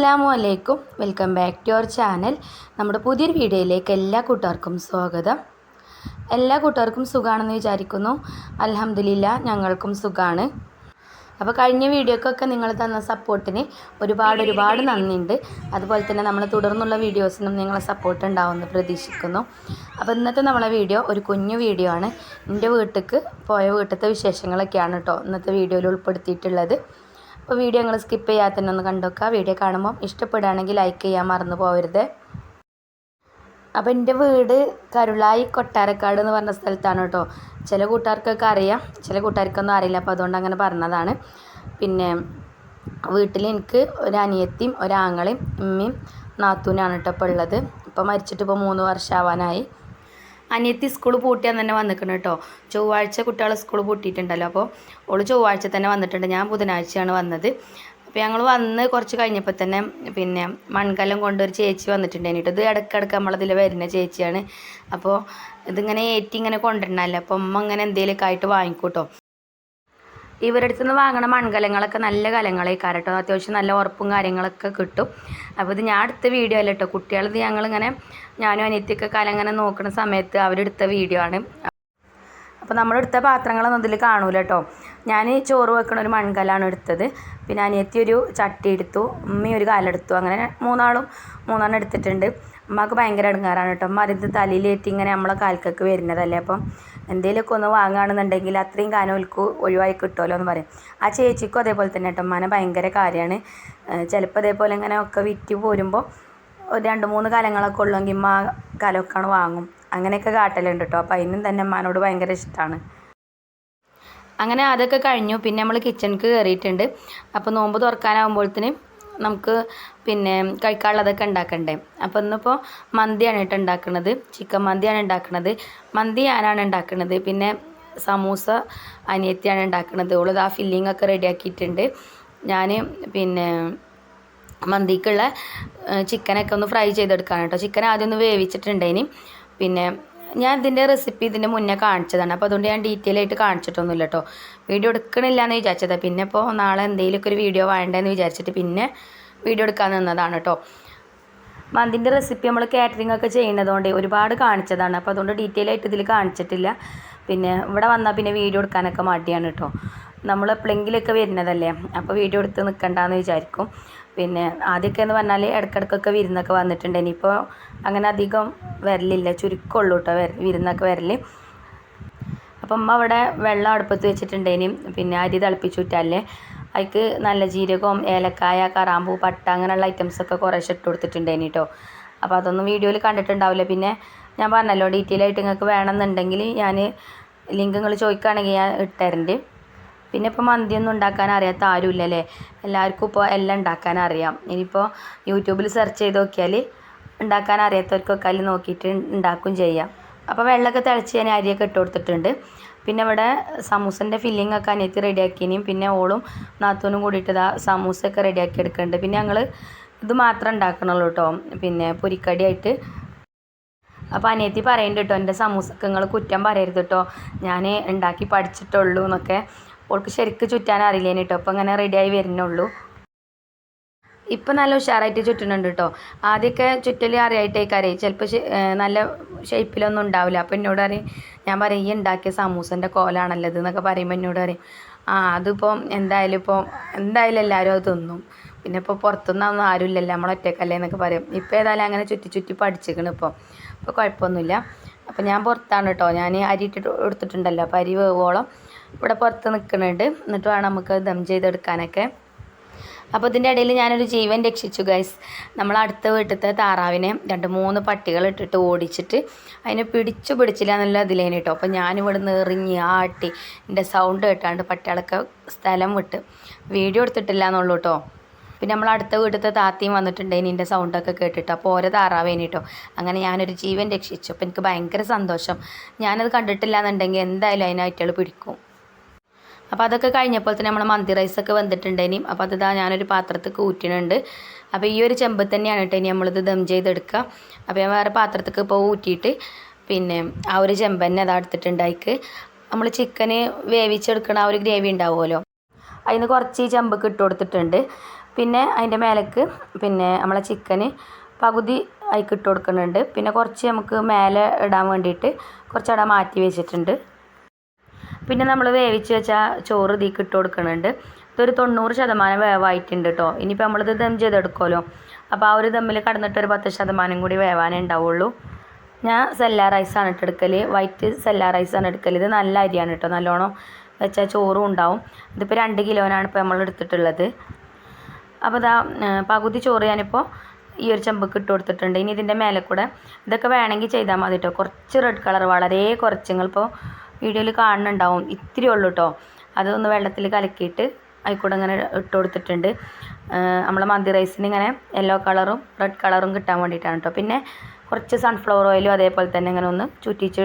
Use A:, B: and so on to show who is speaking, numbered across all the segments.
A: അസ്സലാമു അലൈക്കും. Welcome back to our channel. നമ്മുടെ പുതിയൊരു വീഡിയോയിലേക്ക് എല്ലാ കൂട്ടുകാർക്കും സ്വാഗതം. എല്ലാ കൂട്ടുകാർക്കും സുഖമാണെന്ന് വിചാരിക്കുന്നു. അലഹമില്ല ഞങ്ങൾക്കും സുഖമാണ് അപ്പോൾ കഴിഞ്ഞ വീഡിയോക്കൊക്കെ നിങ്ങൾ തന്ന സപ്പോർട്ടിന് ഒരുപാട് ഒരുപാട് നന്ദിയുണ്ട്. അതുപോലെ തന്നെ നമ്മൾ തുടർന്നുള്ള വീഡിയോസിനും നിങ്ങളെ സപ്പോർട്ട് ഉണ്ടാവുമെന്ന് പ്രതീക്ഷിക്കുന്നു. അപ്പോൾ ഇന്നത്തെ നമ്മളെ വീഡിയോ ഒരു കുഞ്ഞു വീഡിയോ ആണ്. എന്റെ വീട്ടിലേക്ക് പോയ വീട്ടിലത്തെ വിശേഷങ്ങളൊക്കെയാണ് കേട്ടോ ഇന്നത്തെ വീഡിയോയിൽ ഉൾപ്പെടുത്തിയിട്ടുള്ളത്. അപ്പോൾ വീഡിയോ നിങ്ങൾ സ്കിപ്പ് ചെയ്യാതെ തന്നെ ഒന്ന് കണ്ടുവെക്കുക വീഡിയോ കാണുമ്പോൾ ഇഷ്ടപ്പെടുകയാണെങ്കിൽ ലൈക്ക് ചെയ്യാൻ മറന്നു പോകരുത് അപ്പോൾ എന്റെ വീട് കരുളായി കൊട്ടാരക്കാട് എന്ന് പറഞ്ഞ സ്ഥലത്താണ് കേട്ടോ. ചില കൂട്ടുകാർക്കൊക്കെ അറിയാം. ചില കൂട്ടുകാർക്കൊന്നും അറിയില്ല. അപ്പോൾ അതുകൊണ്ട് അങ്ങനെ പറഞ്ഞതാണ്. പിന്നെ വീട്ടിൽ എനിക്ക് ഒരു അനിയത്തിയും ഒരാങ്ങളെയും ഉമ്മയും നാത്തൂനാണ് കേട്ടോ ഇപ്പോൾ ഉള്ളത്. ഇപ്പോൾ മരിച്ചിട്ട് ഇപ്പോൾ മൂന്ന് വർഷം ആവാനായി അനിയത്തി സ്കൂൾ പൂട്ടിയാൽ തന്നെ വന്നിക്കണം കേട്ടോ. ചൊവ്വാഴ്ച കുട്ടികൾ സ്കൂൾ പൂട്ടിയിട്ടുണ്ടല്ലോ. അപ്പോൾ ഓൾ ചൊവ്വാഴ്ച തന്നെ വന്നിട്ടുണ്ട്. ഞാൻ ബുധനാഴ്ചയാണ് വന്നത്. അപ്പോൾ ഞങ്ങൾ വന്ന് കുറച്ച് കഴിഞ്ഞപ്പോൾ തന്നെ പിന്നെ മൺകലം കൊണ്ടൊരു ചേച്ചി വന്നിട്ടുണ്ടായിരുന്നു കേട്ടോ. ഇത് ഇടയ്ക്കിടയ്ക്ക് നമ്മളതിൽ വരുന്ന ചേച്ചിയാണ്. അപ്പോൾ ഇതിങ്ങനെ ഏറ്റി ഇങ്ങനെ അപ്പോൾ അമ്മ ഇങ്ങനെ എന്തെങ്കിലുമൊക്കെ ആയിട്ട് വാങ്ങിക്കൂട്ടോ. ഇവരുടെ നിന്ന് വാങ്ങണ മൺകലങ്ങളൊക്കെ നല്ല കലങ്ങളേക്കാരം കേട്ടോ അത്യാവശ്യം നല്ല ഉറപ്പും കാര്യങ്ങളൊക്കെ കിട്ടും. അപ്പോൾ ഇത് ഞാൻ അടുത്ത വീഡിയോ അല്ല കേട്ടോ കുട്ടികളത് ഞങ്ങളിങ്ങനെ ഞാനും അനിയത്തിയൊക്കെ കലങ്ങനെ നോക്കുന്ന സമയത്ത് അവരെടുത്ത വീഡിയോ ആണ്. അപ്പോൾ നമ്മളെടുത്ത പാത്രങ്ങളൊന്നും ഇതിൽ കാണൂല കേട്ടോ ഞാൻ ചോറ് വെക്കണ ഒരു മൺകലാണ് എടുത്തത്. പിന്നെ അനിയത്തി ഒരു ചട്ടി എടുത്തു. ഉമ്മ ഒരു കാലെടുത്തു അങ്ങനെ മൂന്നാളും മൂന്നെണ്ണം എടുത്തിട്ടുണ്ട്. ഉമ്മക്ക് ഭയങ്കര അടുങ്ങാറാണ് കേട്ടോ അതിന്റെ തലയിലേറ്റി ഇങ്ങനെ നമ്മളെ കാൽക്കൊക്കെ വരുന്നതല്ലേ. അപ്പം എന്തെങ്കിലുമൊക്കെ ഒന്ന് വാങ്ങുകയാണെന്നുണ്ടെങ്കിൽ അത്രയും കാലം ഓൽക്ക് ഒഴിവായി കിട്ടുമല്ലോ എന്ന് പറയും. ആ ചേച്ചിക്കും അതേപോലെ തന്നെ കേട്ടോ. ഉമ്മാനെ ഭയങ്കര കാര്യമാണ്. ചിലപ്പോൾ അതേപോലെ ഇങ്ങനെ ഒക്കെ വിറ്റ് പോരുമ്പോൾ ഒരു രണ്ട് മൂന്ന് കാലങ്ങളൊക്കെ ഉള്ളെങ്കിൽ ഉമ്മ കലമൊക്കെയാണ് വാങ്ങും. അങ്ങനെയൊക്കെ കാട്ടലുണ്ട് കേട്ടോ. അപ്പോൾ അതിനും തന്നെ ഉമ്മാനോട് ഭയങ്കര ഇഷ്ടമാണ് അങ്ങനെ അതൊക്കെ കഴിഞ്ഞു. പിന്നെ നമ്മൾ കിച്ചണിക്ക് കയറിയിട്ടുണ്ട് അപ്പോൾ നോമ്പ് തുറക്കാനാകുമ്പോഴത്തേന് നമുക്ക് പിന്നെ കഴിക്കാനുള്ളതൊക്കെ ഉണ്ടാക്കണ്ടേ? അപ്പോൾ ഇന്നിപ്പോൾ മന്തിയാണ് കേട്ടോ ഉണ്ടാക്കുന്നത് ചിക്കൻ മന്തിയാണ് ഉണ്ടാക്കുന്നത് മന്തി ഞാനാണ് ഉണ്ടാക്കുന്നത് പിന്നെ സമൂസ അനിയത്തിയാണ് ഉണ്ടാക്കുന്നത് ഓളത് ആ ഫില്ലിംഗ് ഒക്കെ റെഡിയാക്കിയിട്ടുണ്ട് ഞാൻ പിന്നെ മന്തിക്കുള്ള ചിക്കനൊക്കെ ഒന്ന് ഫ്രൈ ചെയ്തെടുക്കാണ് കേട്ടോ. ചിക്കൻ ആദ്യം ഒന്ന് വേവിച്ചിട്ടുണ്ടേനി. പിന്നെ ഞാൻ ഇതിന്റെ റെസിപ്പി ഇതിന്റെ മുന്നേ കാണിച്ചതാണ്. അപ്പോൾ അതുകൊണ്ട് ഞാൻ ഡീറ്റെയിൽ ആയിട്ട് കാണിച്ചിട്ടൊന്നുമില്ല കേട്ടോ വീഡിയോ എടുക്കണില്ല എന്ന് വിചാരിച്ചത്. പിന്നെ ഇപ്പോൾ നാളെ എന്തെങ്കിലുമൊക്കെ ഒരു വീഡിയോ വേണ്ടതെന്ന് വിചാരിച്ചിട്ട് പിന്നെ വീഡിയോ എടുക്കാൻ നിന്നതാണ് കേട്ടോ മന്തിന്റെ റെസിപ്പി നമ്മൾ കാറ്ററിംഗ് ഒക്കെ ചെയ്യുന്നതുകൊണ്ട് ഒരുപാട് കാണിച്ചതാണ്. അപ്പോൾ അതുകൊണ്ട് ഡീറ്റെയിൽ ആയിട്ട് ഇതിൽ കാണിച്ചിട്ടില്ല. പിന്നെ ഇവിടെ വന്നാൽ പിന്നെ വീഡിയോ എടുക്കാനൊക്കെ മടിയാണ് കേട്ടോ നമ്മൾ എപ്പോഴെങ്കിലുമൊക്കെ വരുന്നതല്ലേ? അപ്പോൾ വീഡിയോ എടുത്ത് നിൽക്കണ്ടെന്ന് വിചാരിക്കും. പിന്നെ ആദ്യമൊക്കെ എന്ന് പറഞ്ഞാൽ ഇടയ്ക്കിടയ്ക്കൊക്കെ വിരുന്നൊക്കെ വന്നിട്ടുണ്ട്. ഇനിയിപ്പോൾ അങ്ങനെ അധികം വരലില്ല. ചുരുക്കമുള്ളൂ കേട്ടോ വിരുന്നൊക്കെ വരൽ അപ്പം അമ്മ അവിടെ വെള്ളം അടുപ്പത്ത് വെച്ചിട്ടുണ്ടേനി പിന്നെ അരി തിളപ്പിച്ചുവിട്ടല്ലേ അതിക്ക് നല്ല ജീരകവും ഏലക്കായ കറാമ്പൂ പട്ട അങ്ങനെയുള്ള ഐറ്റംസൊക്കെ കുറേശ്ശെ ഇട്ട് കൊടുത്തിട്ടുണ്ടേനി കേട്ടോ അപ്പോൾ അതൊന്നും വീഡിയോയിൽ കണ്ടിട്ടുണ്ടാവില്ല. പിന്നെ ഞാൻ പറഞ്ഞല്ലോ ഡീറ്റെയിൽ ആയിട്ട് നിങ്ങൾക്ക് വേണമെന്നുണ്ടെങ്കിൽ ഞാൻ ലിങ്ക് നിങ്ങൾ ചോദിക്കുകയാണെങ്കിൽ ഞാൻ ഇട്ടുതരുന്നുണ്ട് പിന്നെ ഇപ്പോൾ മന്തിയൊന്നും ഉണ്ടാക്കാൻ അറിയാത്ത ആരുമില്ല അല്ലേ എല്ലാവർക്കും ഇപ്പോൾ എല്ലാം ഉണ്ടാക്കാൻ അറിയാം. ഇനിയിപ്പോൾ യൂട്യൂബിൽ സെർച്ച് ചെയ്ത് നോക്കിയാൽ ഉണ്ടാക്കാൻ അറിയാത്തവർക്കൊക്കെ അതിൽ നോക്കിയിട്ട് ഉണ്ടാക്കും ചെയ്യാം. അപ്പോൾ വെള്ളമൊക്കെ തിളച്ച് ഞാൻ അരിയൊക്കെ ഇട്ട് കൊടുത്തിട്ടുണ്ട്. പിന്നെ ഇവിടെ സമൂസന്റെ ഫില്ലിംഗ് ഒക്കെ അനിയത്തി റെഡിയാക്കിനും പിന്നെ ഓളും നാത്തൂനും കൂടിയിട്ട് ഇതാ സമൂസയൊക്കെ റെഡിയാക്കി എടുക്കുന്നുണ്ട്. പിന്നെ ഞങ്ങൾ ഇത് മാത്രം ഉണ്ടാക്കണുള്ളൂ കേട്ടോ പിന്നെ പൊരിക്കടിയായിട്ട് അപ്പോൾ അനിയത്തി പറയുന്നുണ്ട് കേട്ടോ എന്റെ സമൂസക്ക് നിങ്ങൾ കുറ്റം പറയരുത് കേട്ടോ ഞാൻ ഉണ്ടാക്കി പഠിച്ചിട്ടുള്ളൂ എന്നൊക്കെ. ഓൾക്ക് ശരിക്ക് ചുറ്റാൻ അറിയില്ലേന് കേട്ടോ അപ്പോൾ അങ്ങനെ റെഡിയായി വരുന്നുള്ളൂ. ഇപ്പം നല്ല ഉഷാറായിട്ട് ചുറ്റുന്നുണ്ട് കേട്ടോ ആദ്യമൊക്കെ ചുറ്റൽ അറിയായിട്ടേക്കാരേ ചിലപ്പോൾ നല്ല ഷേപ്പിലൊന്നും ഉണ്ടാവില്ല. അപ്പം എന്നോട് പറയും ഞാൻ പറയും ഈ ഉണ്ടാക്കിയ സമൂസന്റെ കോലാണല്ലത് എന്നൊക്കെ പറയുമ്പോൾ എന്നോട് പറയും ആ അതിപ്പോൾ എന്തായാലും ഇപ്പോൾ എന്തായാലും എല്ലാവരും അത് തിന്നും. പിന്നെ ഇപ്പോൾ പുറത്തുനിന്നൊന്നും ആരുമില്ലല്ലോ നമ്മൾ ഒറ്റക്കല്ലേ എന്നൊക്കെ പറയും. ഇപ്പോൾ ഏതായാലും അങ്ങനെ ചുറ്റി ചുറ്റി പഠിച്ചിരിക്കണം ഇപ്പോൾ ഇപ്പോൾ കുഴപ്പമൊന്നുമില്ല. അപ്പോൾ ഞാൻ പുറത്താണ് കേട്ടോ ഞാൻ അരി ഇട്ടിട്ട് എടുത്തിട്ടുണ്ടല്ലോ അപ്പോൾ അരി വേവോളം. ഇവിടെ പുറത്ത് നിൽക്കുന്നുണ്ട്. എന്നിട്ട് വേണം നമുക്ക് ദം ചെയ്തെടുക്കാനൊക്കെ. അപ്പോൾ ഇതിന്റെ ഇടയിൽ ഞാനൊരു ജീവൻ രക്ഷിച്ചു ഗൈസ് നമ്മൾ അടുത്ത വീട്ടിലത്തെ താറാവിനെ രണ്ട് മൂന്ന് പട്ടികൾ ഇട്ടിട്ട് ഓടിച്ചിട്ട് അതിനെ പിടിച്ചു പിടിച്ചില്ല എന്നുള്ള ഇതിലേനെ കേട്ടോ. അപ്പോൾ ഞാനിവിടെ എറിഞ്ഞ് ആട്ടി എന്റെ സൗണ്ട് കേട്ടാണ്ട് പട്ടികളൊക്കെ സ്ഥലം വിട്ട് വീഡിയോ എടുത്തിട്ടില്ല എന്നുള്ളൂ കേട്ടോ. പിന്നെ നമ്മൾ അടുത്ത വീട്ടിലത്തെ താത്തയും വന്നിട്ടുണ്ടേനി എന്റെ സൗണ്ടൊക്കെ കേട്ടിട്ട്. അപ്പോൾ ഓരോ താറാവേനി കേട്ടോ. അങ്ങനെ ഞാനൊരു ജീവൻ രക്ഷിച്ചു. അപ്പോൾ എനിക്ക് ഭയങ്കര സന്തോഷം. ഞാനത് കണ്ടിട്ടില്ല എന്നുണ്ടെങ്കിൽ എന്തായാലും അതിനായിട്ടുകൾ പിടിക്കും. അപ്പോൾ അതൊക്കെ കഴിഞ്ഞപ്പോൾ തന്നെ നമ്മൾ മന്തി റൈസൊക്കെ വന്നിട്ടുണ്ടേനി അപ്പോൾ അത് ഇതാ ഞാനൊരു പാത്രത്തിൽ ഊറ്റിനുണ്ട് അപ്പോൾ ഈ ഒരു ചെമ്പ് തന്നെയാണ് കേട്ടോ ഇനി നമ്മളിത് ദം ചെയ്തെടുക്കുക. അപ്പോൾ ഞാൻ വേറെ പാത്രത്തേക്ക് ഇപ്പോൾ ഊറ്റിയിട്ട് പിന്നെ ആ ഒരു ചെമ്പ് തന്നെ അതാ എടുത്തിട്ടുണ്ട് അതിക്ക്. നമ്മൾ ചിക്കന് വേവിച്ചെടുക്കണ ആ ഒരു ഗ്രേവി ഉണ്ടാവുമല്ലോ. അതിന് കുറച്ച് ചെമ്പക്ക് ഇട്ട് കൊടുത്തിട്ടുണ്ട്. പിന്നെ അതിന്റെ മേലേക്ക് പിന്നെ നമ്മളെ ചിക്കന് പകുതി അതിക്ക് ഇട്ട് കൊടുക്കുന്നുണ്ട്. പിന്നെ കുറച്ച് നമുക്ക് മേലെ ഇടാൻ വേണ്ടിയിട്ട് കുറച്ച് അവിടെ മാറ്റി വെച്ചിട്ടുണ്ട്. പിന്നെ നമ്മൾ വേവിച്ച് വെച്ച ചോറ് ഇതിക്ക് ഇട്ട് കൊടുക്കുന്നുണ്ട് ഇതൊരു തൊണ്ണൂറ് ശതമാനം വേവായിട്ടുണ്ട് കേട്ടോ ഇനിയിപ്പോൾ നമ്മളിത് ദം ചെയ്തെടുക്കുമല്ലോ. അപ്പോൾ ആ ഒരു ദമ്മിൽ കടന്നിട്ട് ഒരു പത്ത് ശതമാനം കൂടി വേവാനേ ഉണ്ടാവുള്ളൂ. ഞാൻ സെല്ലാ റൈസാണ് ഇട്ടെടുക്കൽ വൈറ്റ് സെല്ലാ റൈസാണ് എടുക്കൽ ഇത് നല്ല അരിയാണ് കേട്ടോ നല്ലോണം വെച്ചാൽ ചോറും ഉണ്ടാവും. ഇതിപ്പോൾ രണ്ട് കിലോനാണ് ഇപ്പോൾ നമ്മൾ എടുത്തിട്ടുള്ളത്. അപ്പോൾ ഇതാ പകുതി ചോറ് ഞാനിപ്പോൾ ഈ ഒരു ചെമ്പക്ക് ഇട്ട് കൊടുത്തിട്ടുണ്ട്. ഇനി ഇതിന്റെ മേലെ കൂടെ ഇതൊക്കെ വേണമെങ്കിൽ ചെയ്താൽ മതി കേട്ടോ കുറച്ച് റെഡ് കളർ വളരെ കുറച്ച്. നിങ്ങളിപ്പോൾ വീഡിയോയിൽ കാണുന്നുണ്ടാവും. ഇത്തിരി ഉള്ളൂ കേട്ടോ അതൊന്ന് വെള്ളത്തിൽ കലക്കിയിട്ട് അതിൽക്കൂടെ ഇങ്ങനെ ഇട്ട് കൊടുത്തിട്ടുണ്ട്. നമ്മളെ മന്തി റൈസിന് ഇങ്ങനെ യെല്ലോ കളറും റെഡ് കളറും കിട്ടാൻ വേണ്ടിയിട്ടാണ് കേട്ടോ പിന്നെ കുറച്ച് സൺഫ്ലവർ ഓയിലും അതേപോലെ തന്നെ ഇങ്ങനെ ഒന്ന് ചുറ്റിച്ച്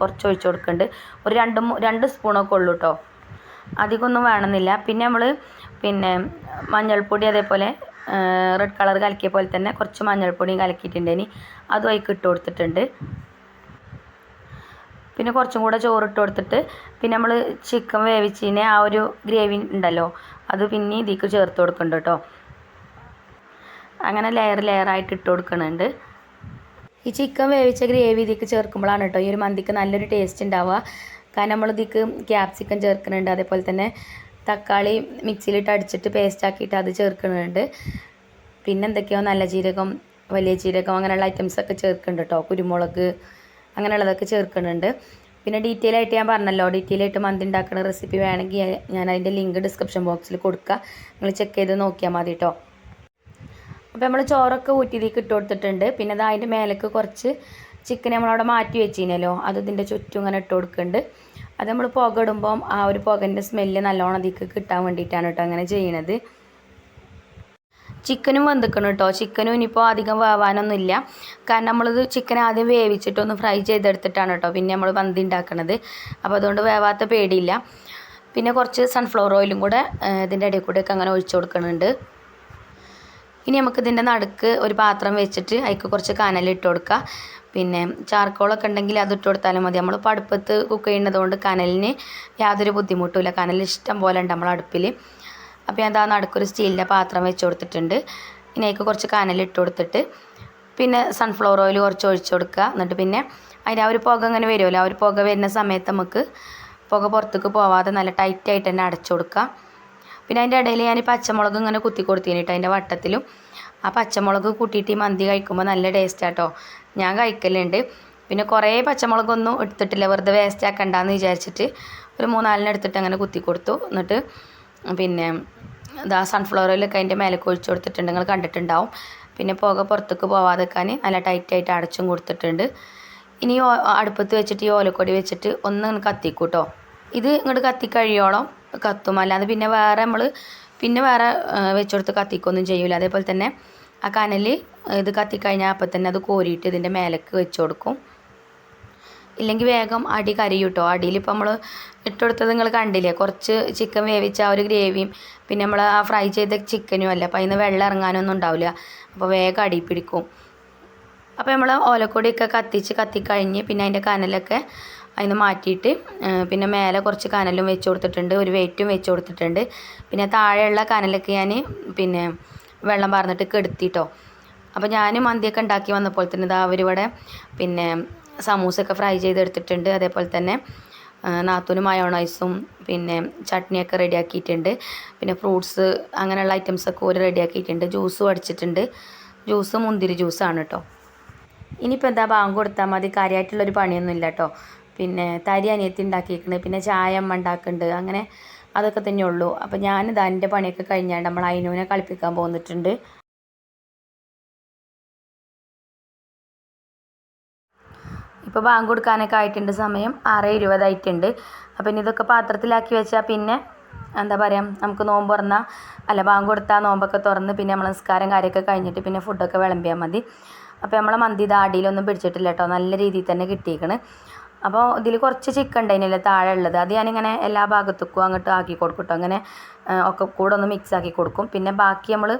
A: കുറച്ച് ഒഴിച്ച് കൊടുക്കുന്നുണ്ട്. ഒരു രണ്ട് രണ്ട് സ്പൂണൊക്കെ ഉള്ളൂ കേട്ടോ അധികമൊന്നും വേണമെന്നില്ല. പിന്നെ നമ്മൾ പിന്നെ മഞ്ഞൾപ്പൊടി അതേപോലെ റെഡ് കളർ കലക്കിയ പോലെ തന്നെ കുറച്ച് മഞ്ഞൾപ്പൊടിയും കലക്കിയിട്ടുണ്ട് ഇനി. അതും അതിൽ ഇട്ട് കൊടുത്തിട്ടുണ്ട്. പിന്നെ കുറച്ചും കൂടെ ചോറിട്ട് കൊടുത്തിട്ട് പിന്നെ നമ്മൾ ചിക്കൻ വേവിച്ചതിന് ആ ഒരു ഗ്രേവി ഉണ്ടല്ലോ അത് പിന്നെ ഇതിലേക്ക് ചേർത്ത് കൊടുക്കുന്നുണ്ട് കേട്ടോ അങ്ങനെ ലെയർ ലെയറായിട്ട് ഇട്ട് കൊടുക്കുന്നുണ്ട് ഈ ചിക്കൻ വേവിച്ച ഗ്രേവി ഇതിലേക്ക് ചേർക്കുമ്പോഴാണ് കേട്ടോ ഈ ഒരു മന്തിക്ക് നല്ലൊരു ടേസ്റ്റ് ഉണ്ടാവുക കാരണം നമ്മൾ ഇതിക്ക് ക്യാപ്സിക്കൻ ചേർക്കുന്നുണ്ട് അതേപോലെ തന്നെ തക്കാളി മിക്സിയിലിട്ട് അടിച്ചിട്ട് പേസ്റ്റ് ആക്കിയിട്ട് അത് ചേർക്കുന്നുണ്ട് പിന്നെ എന്തൊക്കെയോ നല്ല ജീരകം വലിയ ജീരകം അങ്ങനെയുള്ള ഐറ്റംസൊക്കെ ചേർക്കുന്നുണ്ട് കേട്ടോ കുരുമുളക് അങ്ങനെയുള്ളതൊക്കെ ചേർക്കുന്നുണ്ട്. പിന്നെ ഡീറ്റെയിൽ ആയിട്ട് ഞാൻ പറഞ്ഞല്ലോ ഡീറ്റെയിൽ ആയിട്ട് മന്തി ഉണ്ടാക്കുന്ന റെസിപ്പി വേണമെങ്കിൽ ഞാൻ അതിന്റെ ലിങ്ക് ഡിസ്ക്രിപ്ഷൻ ബോക്സിൽ കൊടുക്കുക നിങ്ങൾ ചെക്ക് ചെയ്ത് നോക്കിയാൽ മതി കേട്ടോ അപ്പോൾ നമ്മൾ ചോറൊക്കെ ഊറ്റിയിലേക്ക് ഇട്ട് കൊടുത്തിട്ടുണ്ട്. പിന്നെ അത് അതിന്റെ മേലേക്ക് കുറച്ച് ചിക്കൻ നമ്മളവിടെ മാറ്റി വെച്ചിനല്ലോ അത് ഇതിന്റെ ചുറ്റും ഇങ്ങനെ ഇട്ട് കൊടുക്കുന്നുണ്ട് അത് നമ്മൾ പുക ഇടുമ്പം ആ ഒരു പുകന്റെ സ്മെല്ല് നല്ലോണം അതിക്ക് കിട്ടാൻ വേണ്ടിയിട്ടാണ് കേട്ടോ അങ്ങനെ ചെയ്യണത്. ചിക്കനും വെന്തിക്കണം കേട്ടോ ചിക്കനും ഇനിയിപ്പോൾ അധികം വേവാനൊന്നുമില്ല. കാരണം നമ്മളിത് ചിക്കൻ ആദ്യം വേവിച്ചിട്ടൊന്ന് ഫ്രൈ ചെയ്തെടുത്തിട്ടാണ് കേട്ടോ പിന്നെ നമ്മൾ വന്തി ഉണ്ടാക്കണത് അപ്പോൾ അതുകൊണ്ട് വേവാത്ത പേടിയില്ല. പിന്നെ കുറച്ച് സൺഫ്ലവർ ഓയിലും കൂടെ ഇതിന്റെ ഇടയിൽ കൂടെയൊക്കെ അങ്ങനെ ഒഴിച്ചു കൊടുക്കുന്നുണ്ട് ഇനി നമുക്ക് ഇതിന്റെ നടുക്ക് ഒരു പാത്രം വെച്ചിട്ട് അതിക്ക് കുറച്ച് കനൽ ഇട്ട് കൊടുക്കുക പിന്നെ ചാർക്കോളൊക്കെ ഉണ്ടെങ്കിൽ അത് ഇട്ട് കൊടുത്താലും മതി. നമ്മൾ ഇപ്പോൾ അടുപ്പത്ത് കുക്ക് ചെയ്യുന്നതുകൊണ്ട് കനലിന് യാതൊരു ബുദ്ധിമുട്ടുമില്ല കനൽ ഇഷ്ടം പോലെ ഉണ്ട് നമ്മൾ അടുപ്പിൽ അപ്പോൾ ഞാൻ ഇതാ നടുക്കൊരു സ്റ്റീലിന്റെ പാത്രം വെച്ച് കൊടുത്തിട്ടുണ്ട്. ഇനി കുറച്ച് കനലിട്ട് കൊടുത്തിട്ട് പിന്നെ സൺഫ്ലവർ ഓയിൽ കുറച്ച് ഒഴിച്ച് കൊടുക്കുക. എന്നിട്ട് പിന്നെ അതിന്റെ ആ ഒരു പുക അങ്ങനെ വരുമല്ലോ ആ ഒരു പുക വരുന്ന സമയത്ത് നമുക്ക് പുക പുറത്തേക്ക് പോവാതെ നല്ല ടൈറ്റായിട്ട് തന്നെ അടച്ചു കൊടുക്കുക. പിന്നെ അതിന്റെ ഇടയിൽ ഞാൻ പച്ചമുളക് ഇങ്ങനെ കുത്തി കൊടുത്തിട്ട് അതിന്റെ വട്ടത്തിലും. ആ പച്ചമുളക് കൂട്ടിയിട്ട് ഈ മന്തി കഴിക്കുമ്പോൾ നല്ല ടേസ്റ്റ് ആട്ടോ. ഞാൻ കഴിക്കലുണ്ട്. പിന്നെ കുറേ പച്ചമുളകൊന്നും എടുത്തിട്ടില്ല. വെറുതെ വേസ്റ്റ് ആക്കണ്ടെന്ന് വിചാരിച്ചിട്ട് ഒരു മൂന്നാലിനെടുത്തിട്ട് അങ്ങനെ കുത്തി കൊടുത്തു. എന്നിട്ട് പിന്നെ ഇതാ സൺഫ്ലവർ ഓയിലൊക്കെ അതിന്റെ മേലെ ഒഴിച്ച് കൊടുത്തിട്ടുണ്ട്. നിങ്ങൾ കണ്ടിട്ടുണ്ടാവും. പിന്നെ പുക പുറത്തേക്ക് പോവാതെക്കാൻ നല്ല ടൈറ്റായിട്ട് അടച്ചും കൊടുത്തിട്ടുണ്ട്. ഇനി അടുപ്പത്ത് വെച്ചിട്ട് ഈ ഓലക്കൊടി വെച്ചിട്ട് ഒന്ന് കത്തിക്കൂട്ടോ ഇത് ഇങ്ങോട്ട് കത്തിക്കഴിയോളം കത്തും. അല്ലാതെ പിന്നെ വേറെ നമ്മൾ പിന്നെ വേറെ വെച്ചെടുത്ത് കത്തിക്കൊന്നും ചെയ്യൂല. അതേപോലെ തന്നെ ആ കനൽ ഇത് കത്തിക്കഴിഞ്ഞാൽ അപ്പം തന്നെ അത് കോരിയിട്ട് ഇതിന്റെ മേലേക്ക് വെച്ച് കൊടുക്കും. ഇല്ലെങ്കിൽ വേഗം അടി കരയും കേട്ടോ അടിയിൽ ഇപ്പോൾ നമ്മൾ ഇട്ടെടുത്തത് നിങ്ങൾ കണ്ടില്ലേ? കുറച്ച് ചിക്കൻ വേവിച്ച ആ ഒരു ഗ്രേവിയും പിന്നെ നമ്മൾ ആ ഫ്രൈ ചെയ്ത ചിക്കനും അല്ല? അപ്പോൾ അതിന് വെള്ളം ഇറങ്ങാനൊന്നും ഉണ്ടാവില്ല. അപ്പോൾ വേഗം അടി പിടിക്കും. അപ്പോൾ നമ്മൾ ഓലക്കൊടിയൊക്കെ കത്തിച്ച് കത്തിക്കഴിഞ്ഞ് പിന്നെ അതിന്റെ കനലൊക്കെ അതിന് മാറ്റിയിട്ട് പിന്നെ മേലെ കുറച്ച് കനലും വെച്ച് കൊടുത്തിട്ടുണ്ട്. ഒരു വെയിറ്റും വെച്ച് കൊടുത്തിട്ടുണ്ട്. പിന്നെ താഴെയുള്ള കനലൊക്കെ ഞാൻ പിന്നെ വെള്ളം പറഞ്ഞിട്ട് കെടുത്തിട്ടോ. അപ്പോൾ ഞാൻ മന്തിയൊക്കെ ഉണ്ടാക്കി വന്നപ്പോൾ തന്നെ ഇതാ അവരിവിടെ പിന്നെ സമൂസയൊക്കെ ഫ്രൈ ചെയ്തെടുത്തിട്ടുണ്ട്. അതേപോലെ തന്നെ നാത്തൂന് മയോണൈസും പിന്നെ ചട്നിയൊക്കെ റെഡിയാക്കിയിട്ടുണ്ട്. പിന്നെ ഫ്രൂട്ട്സ് അങ്ങനെയുള്ള ഐറ്റംസൊക്കെ ഒരു റെഡിയാക്കിയിട്ടുണ്ട്. ജ്യൂസും അടിച്ചിട്ടുണ്ട്. ജ്യൂസ് മുന്തിരി ജ്യൂസാണ് കേട്ടോ ഇനിയിപ്പോൾ എന്താ ബാങ്ക് കൊടുത്താൽ മതി. കാര്യമായിട്ടുള്ളൊരു പണിയൊന്നും ഇല്ല കേട്ടോ പിന്നെ തരി അനിയത്തി ഉണ്ടാക്കിയിരിക്കുന്നത് പിന്നെ ചായ അമ്മ ഉണ്ടാക്കുന്നുണ്ട് അങ്ങനെ അതൊക്കെ തന്നെ ഉള്ളൂ അപ്പോൾ ഞാൻ എന്റെ പണിയൊക്കെ കഴിഞ്ഞാൽ നമ്മൾ അയിനൂനെ കളിപ്പിക്കാൻ പോന്നിട്ടുണ്ട്. ഇപ്പോൾ ബാങ്ക് കൊടുക്കാനൊക്കെ ആയിട്ടുണ്ട് സമയം. ആറ് ഇരുപതായിട്ടുണ്ട് അപ്പം ഇനി ഇതൊക്കെ പാത്രത്തിലാക്കി വെച്ചാൽ പിന്നെ എന്താ പറയുക നമുക്ക് നോമ്പ് തുറന്നാൽ അല്ല ബാങ്ക് കൊടുത്താൽ നോമ്പൊക്കെ തുറന്ന് പിന്നെ നമ്മൾ നിസ്കാരം കാര്യമൊക്കെ കഴിഞ്ഞിട്ട് പിന്നെ ഫുഡൊക്കെ വിളമ്പിയാൽ മതി. അപ്പോൾ നമ്മളെ മന്തി ഇത് അടിയിലൊന്നും പിടിച്ചിട്ടില്ല കേട്ടോ. നല്ല രീതിയിൽ തന്നെ കിട്ടിയേക്കണ്. അപ്പോൾ ഇതിൽ കുറച്ച് ചിക്കൻ ഉണ്ടായിരുന്നില്ല താഴെ ഉള്ളത്. അത് ഞാനിങ്ങനെ എല്ലാ ഭാഗത്തേക്കും അങ്ങോട്ട് ആക്കി കൊടുക്കട്ടോ അങ്ങനെ ഒക്കെ കൂടെ ഒന്ന് മിക്സ് ആക്കി കൊടുക്കും. പിന്നെ ബാക്കി നമ്മൾ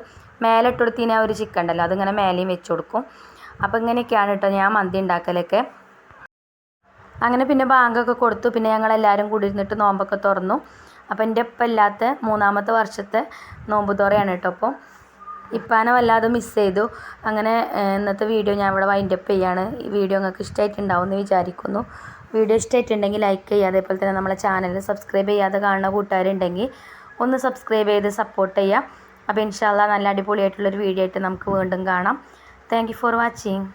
A: മേലെ ഇട്ട് കൊടുത്തിന് ഒരു ചിക്കൻ ഉണ്ടല്ലോ അതിങ്ങനെ മേലെയും വെച്ച് കൊടുക്കും. അപ്പോൾ ഇങ്ങനെയൊക്കെയാണ് കേട്ടോ ഞാൻ മന്തി ഉണ്ടാക്കലൊക്കെ. അങ്ങനെ പിന്നെ ബാങ്കൊക്കെ കൊടുത്തു. പിന്നെ ഞങ്ങൾ ഞങ്ങളെല്ലാവരും കൂടി ഇരുന്നിട്ട് നോമ്പൊക്കെ തുറന്നു. അപ്പോൾ എന്റെ ഇപ്പം ഇല്ലാത്ത മൂന്നാമത്തെ വർഷത്തെ നോമ്പ് തുറയാണ് കേട്ടോ അപ്പോൾ ഇപ്പാനെ വല്ലാതെ മിസ് ചെയ്തു. അങ്ങനെ ഇന്നത്തെ വീഡിയോ ഞാൻ ഇവിടെ വൈൻഡ് അപ്പ് ചെയ്യാണ്. ഈ വീഡിയോ നിങ്ങൾക്ക് ഇഷ്ടമായിട്ടുണ്ടാവും എന്ന് വിചാരിക്കുന്നു. വീഡിയോ ഇഷ്ടമായിട്ടുണ്ടെങ്കിൽ ലൈക്ക് ചെയ്യുക. അതേപോലെ തന്നെ നമ്മളെ ചാനൽ സബ്സ്ക്രൈബ് ചെയ്യാതെ കാണുന്ന കൂട്ടുകാരുണ്ടെങ്കിൽ ഒന്ന് സബ്സ്ക്രൈബ് ചെയ്ത് സപ്പോർട്ട് ചെയ്യുക. അപ്പോൾ ഇൻഷാല്ല നല്ല അടിപൊളിയായിട്ടുള്ളൊരു വീഡിയോ ആയിട്ട് നമുക്ക് വീണ്ടും കാണാം. Thank for watching